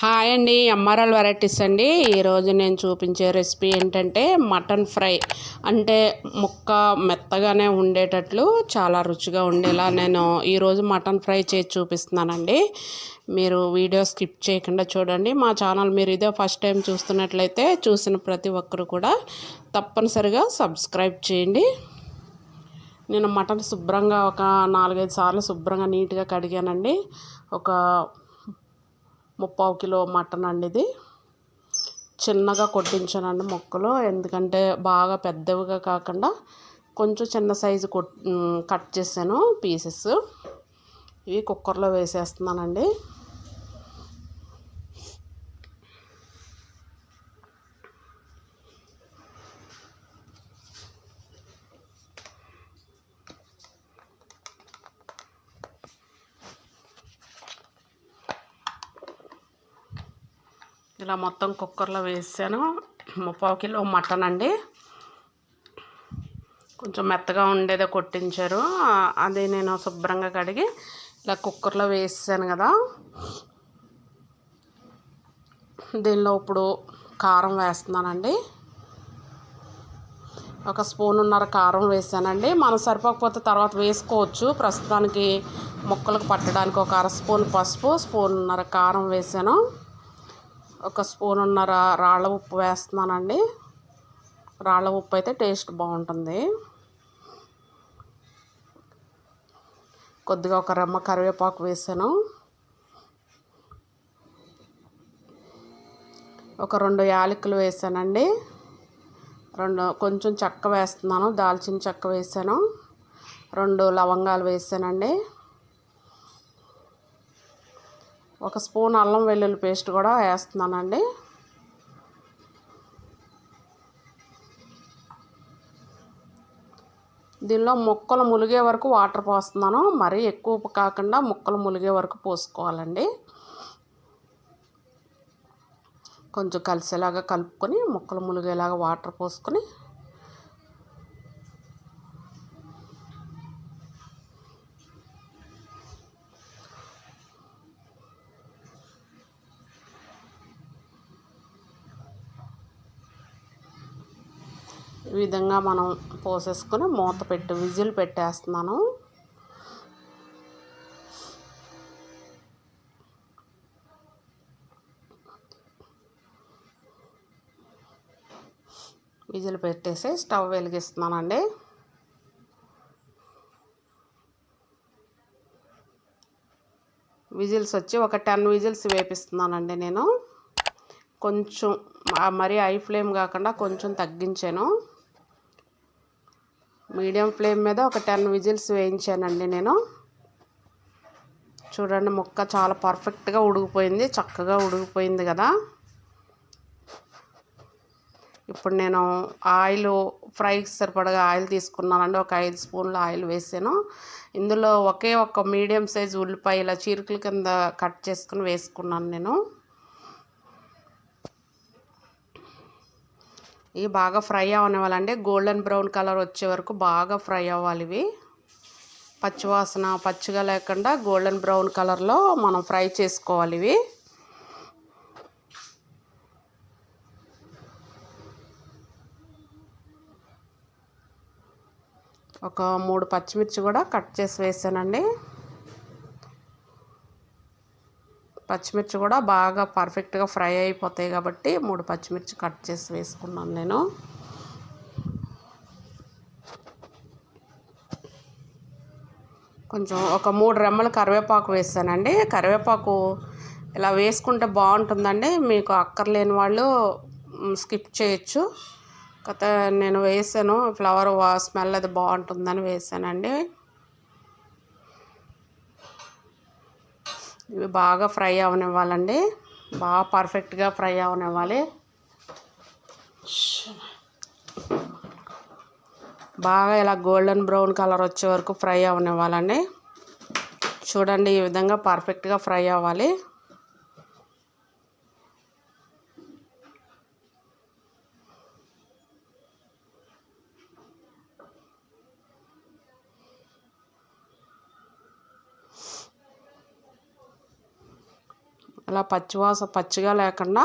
Hi అండి MRL varieties అండి. ఈరోజు నేను చూపించే రెసిపీ ఏంటంటే మటన్ ఫ్రై. అంటే ముక్క మెత్తగానే ఉండేటట్లు చాలా రుచిగా ఉండేలా నేను ఈరోజు మటన్ ఫ్రై చేసి చూపిస్తున్నానండి. మీరు వీడియో స్కిప్ చేయకుండా చూడండి. మా ఛానల్ మీరు ఇదే ఫస్ట్ టైం చూస్తున్నట్లయితే చూసిన ప్రతి ఒక్కరు కూడా తప్పనిసరిగా సబ్స్క్రైబ్ చేయండి. నేను మటన్ శుభ్రంగా ఒక నాలుగైదు సార్లు శుభ్రంగా నీట్గా కడిగానండి. ఒక ముప్పావు కిలో మటన్ అండి ఇది చిన్నగా కొట్టించానండి ముక్కలు. ఎందుకంటే బాగా పెద్దవిగా కాకుండా కొంచెం చిన్న సైజు కొట్ కట్ చేశాను పీసెస్. ఇవి కుక్కర్లో వేసేస్తున్నానండి. ఇలా మొత్తం కుక్కర్లో వేసాను. ముప్పావు కిలో మటన్ అండి. కొంచెం మెత్తగా ఉండేదే కొట్టించారు. అది నేను శుభ్రంగా కడిగి ఇలా కుక్కర్లో వేసాను కదా. దీనిలో ఇప్పుడు కారం వేస్తున్నానండి. ఒక స్పూన్ ఉన్నర కారం వేసానండి. మనం సరిపోకపోతే తర్వాత వేసుకోవచ్చు. ప్రస్తుతానికి ముక్కలకు పట్టడానికి ఒక అర స్పూన్ పసుపు స్పూన్ ఉన్నర కారం వేసాను. ఒక స్పూన్ ఉన్నర రాళ్ళ ఉప్పు వేస్తున్నానండి. రాళ్ళ ఉప్పు అయితే టేస్ట్ బాగుంటుంది. కొద్దిగా ఒక రెమ్మ కరివేపాకు వేసాను. ఒక రెండు యాలకులు వేసానండి. రెండు కొంచెం చెక్క వేస్తున్నాను దాల్చిన చెక్క వేసాను. రెండు లవంగాలు వేసానండి. ఒక స్పూన్ అల్లం వెల్లుల్లి పేస్ట్ కూడా వేస్తున్నానండి. దీనిలో ముక్కలు ములిగే వరకు వాటర్ పోస్తున్నాను. మరీ ఎక్కువ కాకుండా ముక్కలు ములిగే వరకు పోసుకోవాలండి. కొంచెం కలిసేలాగా కలుపుకొని ముక్కలు ములిగేలాగా వాటర్ పోసుకొని ఈ విధంగా మనం పోసేసుకొని మూత పెట్టి విజిల్ పెట్టేస్తున్నాను. విజిల్ పెట్టేసి స్టవ్ వెలిగిస్తున్నానండి. విజిల్స్ వచ్చి ఒక టెన్ విజిల్స్ వేపిస్తున్నానండి నేను. కొంచెం మరీ హై ఫ్లేమ్ కాకుండా కొంచెం తగ్గించాను. మీడియం ఫ్లేమ్ మీద ఒక టెన్ విజిల్స్ వేయించానండి నేను. చూడండి ముక్క చాలా పర్ఫెక్ట్గా ఉడికిపోయింది చక్కగా ఉడికిపోయింది కదా. ఇప్పుడు నేను ఆయిల్ ఫ్రైకి సరిపడగా ఆయిల్ తీసుకున్నానండి. ఒక ఐదు స్పూన్ల ఆయిల్ వేసాను. ఇందులో ఒకే ఒక మీడియం సైజ్ ఉల్లిపాయ ఇలా చీరుకుల కింద కట్ చేసుకుని వేసుకున్నాను నేను. ఇవి బాగా ఫ్రై అవనివ్వాలండి గోల్డెన్ బ్రౌన్ కలర్ వచ్చే వరకు బాగా ఫ్రై అవ్వాలి ఇవి. పచ్చివాసన పచ్చిగా లేకుండా గోల్డెన్ బ్రౌన్ కలర్లో మనం ఫ్రై చేసుకోవాలి ఇవి. ఒక మూడు పచ్చిమిర్చి కూడా కట్ చేసి వేసానండి. పచ్చిమిర్చి కూడా బాగా పర్ఫెక్ట్గా ఫ్రై అయిపోతాయి కాబట్టి మూడు పచ్చిమిర్చి కట్ చేసి వేసుకున్నాను నేను. కొంచెం ఒక మూడు రెమ్మల కరివేపాకు వేసానండి. కరివేపాకు ఇలా వేసుకుంటే బాగుంటుందండి. మీకు అక్కర్లేని వాళ్ళు స్కిప్ చేయొచ్చు. కథ నేను వేసాను. ఫ్లవర్ స్మెల్ అది బాగుంటుందని వేసానండి. ఇవి బాగా ఫ్రై అవనివ్వాలండి. బాగా పర్ఫెక్ట్గా ఫ్రై అవనివ్వాలి. బాగా ఇలా గోల్డెన్ బ్రౌన్ కలర్ వచ్చే వరకు ఫ్రై అవనివ్వాలండి. చూడండి ఈ విధంగా పర్ఫెక్ట్గా ఫ్రై అవ్వాలి. ఇలా పచ్చివాస పచ్చిగా లేకుండా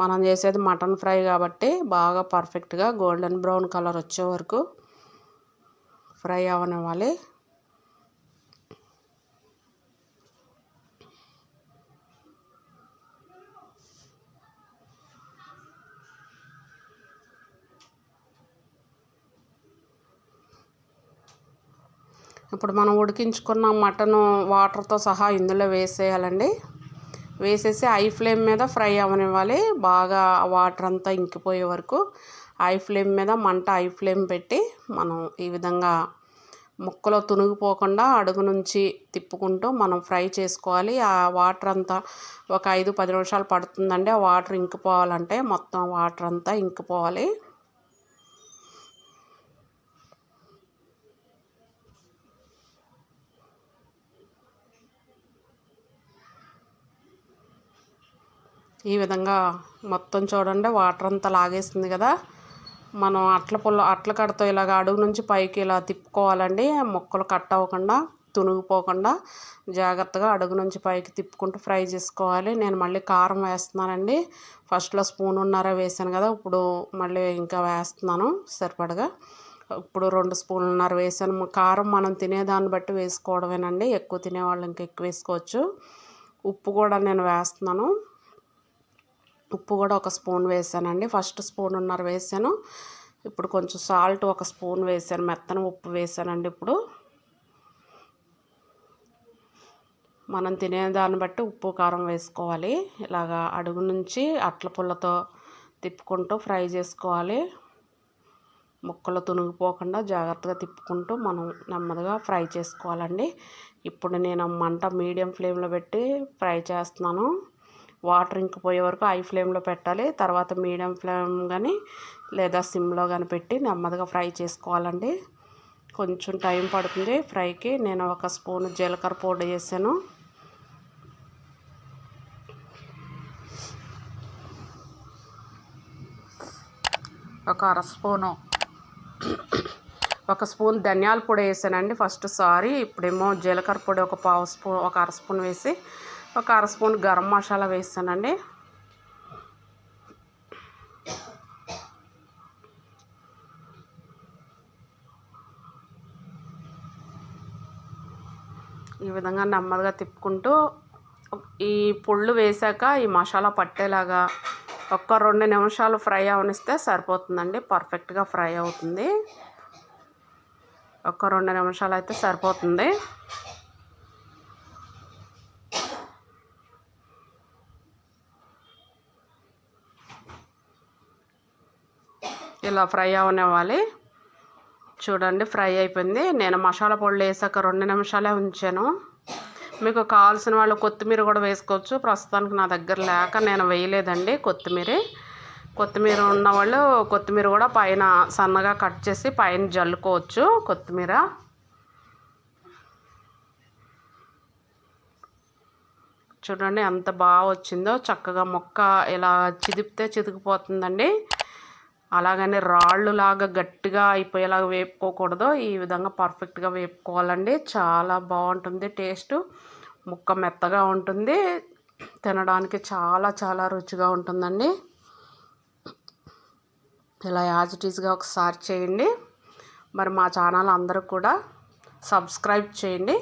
మనం చేసేది మటన్ ఫ్రై కాబట్టి బాగా పర్ఫెక్ట్గా గోల్డెన్ బ్రౌన్ కలర్ వచ్చే వరకు ఫ్రై అవనివ్వాలి. ఇప్పుడు మనం ఉడికించుకున్న మటను వాటర్తో సహా ఇందులో వేసేయాలండి. వేసేసి ఐ ఫ్లేమ్ మీద ఫ్రై అవనివ్వాలి. బాగా వాటర్ అంతా ఇంకిపోయే వరకు ఐ ఫ్లేమ్ మీద మంట ఐ ఫ్లేమ్ పెట్టి మనం ఈ విధంగా ముక్కలో తునిగిపోకుండా అడుగు నుంచి తిప్పుకుంటూ మనం ఫ్రై చేసుకోవాలి. ఆ వాటర్ అంతా ఒక ఐదు పది నిమిషాలు పడుతుందండి. ఆ వాటర్ ఇంకిపోవాలంటే మొత్తం వాటర్ అంతా ఇంకిపోవాలి. ఈ విధంగా మొత్తం చూడండి వాటర్ అంతా లాగేస్తుంది కదా. మనం అట్ల పుల్ల అట్ల కడతో ఇలాగ అడుగు నుంచి పైకి ఇలా తిప్పుకోవాలండి. ముక్కలు కట్ అవ్వకుండా తునిగిపోకుండా జాగ్రత్తగా అడుగు నుంచి పైకి తిప్పుకుంటూ ఫ్రై చేసుకోవాలి. నేను మళ్ళీ కారం వేస్తున్నానండి. ఫస్ట్లో స్పూన్ ఉన్నారా వేసాను కదా ఇప్పుడు మళ్ళీ ఇంకా వేస్తున్నాను సరిపడగా. ఇప్పుడు రెండు స్పూన్లున్నర వేసాను. కారం మనం తినేదాన్ని బట్టి వేసుకోవడమేనండి. ఎక్కువ తినేవాళ్ళు ఇంకా ఎక్కువ వేసుకోవచ్చు. ఉప్పు కూడా నేను వేస్తున్నాను. ఉప్పు కూడా ఒక స్పూన్ వేసానండి. ఫస్ట్ స్పూన్ ఉన్నర వేసాను. ఇప్పుడు కొంచెం సాల్ట్ ఒక స్పూన్ వేసాను. మెత్తన ఉప్పు వేసానండి ఇప్పుడు. మనం తినే దాన్ని బట్టి ఉప్పు కారం వేసుకోవాలి. ఇలాగా అడుగు నుంచి అట్ల పుల్లతో తిప్పుకుంటూ ఫ్రై చేసుకోవాలి. ముక్కలు తునిగిపోకుండా జాగ్రత్తగా తిప్పుకుంటూ మనం నెమ్మదిగా ఫ్రై చేసుకోవాలండి. ఇప్పుడు నేను మంట మీడియం ఫ్లేమ్లో పెట్టి ఫ్రై చేస్తున్నాను. వాటర్ ఇంకిపోయే వరకు హై ఫ్లేమ్లో పెట్టాలి. తర్వాత మీడియం ఫ్లేమ్ కానీ లేదా సిమ్లో కానీ పెట్టి నెమ్మదిగా ఫ్రై చేసుకోవాలండి. కొంచెం టైం పడుతుంది ఫ్రైకి. నేను ఒక స్పూన్ జీలకర్ర పౌడర్ చేశాను ఒక అర స్పూను ఒక స్పూన్ ధనియాల పొడి వేసానండి. ఫస్ట్ సారీ ఇప్పుడేమో జీలకర్ర పొడి ఒక పావు స్పూన్ ఒక అర స్పూన్ వేసి ఒక అర స్పూన్ గరం మసాలా వేస్తానండి. ఈ విధంగా నెమ్మదిగా తిప్పుకుంటూ ఈ పుళ్ళు వేసాక ఈ మసాలా పట్టేలాగా ఒక్క రెండు నిమిషాలు ఫ్రై అవనిస్తే సరిపోతుందండి. పర్ఫెక్ట్గా ఫ్రై అవుతుంది. ఒక్క రెండు నిమిషాలు అయితే సరిపోతుంది. ఇలా ఫ్రై అవనివ్వాలి. చూడండి ఫ్రై అయిపోయింది. నేను మసాలా పొడి వేసాక రెండు నిమిషాలే ఉంచాను. మీకు కావాల్సిన వాళ్ళు కొత్తిమీర కూడా వేసుకోవచ్చు. ప్రస్తుతానికి నా దగ్గర లేక నేను వేయలేదండి కొత్తిమీర. కొత్తిమీర ఉన్నవాళ్ళు కొత్తిమీర కూడా పైన సన్నగా కట్ చేసి పైన జల్లుకోవచ్చు కొత్తిమీర. చూడండి ఎంత బాగా వచ్చిందో. చక్కగా మొక్క ఇలా చిదిపితే చితికిపోతుందండి. అలాగని రాళ్ళు లాగా గట్టిగా అయిపోయేలాగా వేపుకోకూడదు. ఈ విధంగా పర్ఫెక్ట్గా వేపుకోవాలండి. చాలా బాగుంటుంది టేస్ట్. ముక్క మెత్తగా ఉంటుంది. తినడానికి చాలా చాలా రుచిగా ఉంటుందండి. ఇలా యాజిటీస్గా ఒకసారి చేయండి. మరి మా ఛానల్ అందరూ కూడా సబ్స్క్రైబ్ చేయండి.